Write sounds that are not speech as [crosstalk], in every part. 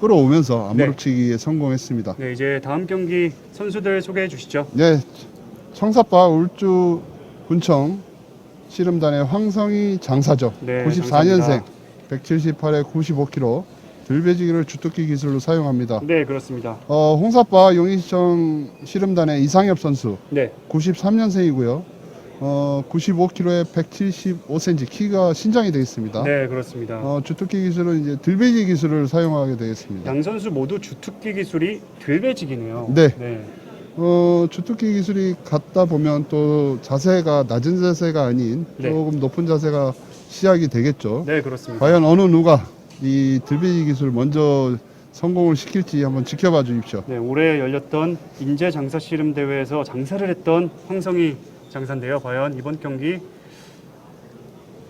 끌어오면서 네. 안무르치기에 성공했습니다. 네, 이제 다음 경기 선수들 소개해 주시죠. 네, 청사파 울주 군청 씨름단의 황성희 장사죠. 네, 94년생, 장사입니다. 178에 95kg, 들배지기를 주특기 기술로 사용합니다. 네, 그렇습니다. 어, 홍사파 용인시청 씨름단의 이상엽 선수, 네, 93년생이고요. 어, 95kg에 175cm 키가 신장이 되겠습니다. 네, 그렇습니다. 어, 주특기 기술은 이제 들배지 기술을 사용하게 되겠습니다. 양 선수 모두 주특기 기술이 들배직이네요. 네. 네. 어, 주특기 기술이 갖다 보면 또 자세가 낮은 자세가 아닌 네. 조금 높은 자세가 시작이 되겠죠. 네, 그렇습니다. 과연 어느 누가 이 들배지 기술 먼저 성공을 시킬지 한번 지켜봐 주십시오. 네, 올해 열렸던 인제 장사 씨름 대회에서 장사를 했던 황성희 장사인데요. 과연 이번 경기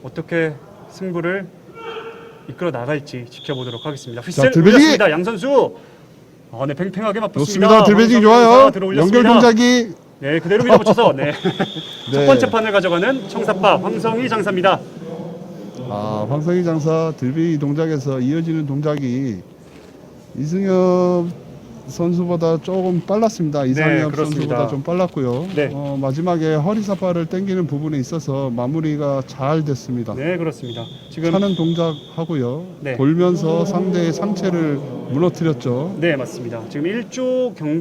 어떻게 승부를 이끌어 나갈지 지켜보도록 하겠습니다. 휘슬 들배지기! 올렸습니다. 양 선수. 아, 네, 팽팽하게 맞붙습니다. 좋습니다. 들배지기 좋아요. 연결 동작이 네, 그대로 밀어붙여서 네. [laughs] [laughs] 첫 네. 번째 판을 가져가는 청사파 황성희 장사입니다. 아, 황성희 장사 들비 동작에서 이어지는 동작이 이승엽 선수보다 조금 빨랐습니다. 이상엽 네. 선수보다 좀 빨랐고요. 네. 어, 마지막에 허리 사파를 당기는 부분에 있어서 마무리가 잘 됐습니다. 네, 그렇습니다. 지금 차는 동작 하고요. 네. 돌면서 상대의 상체를 무너뜨렸죠. 네, 맞습니다. 지금 1조 경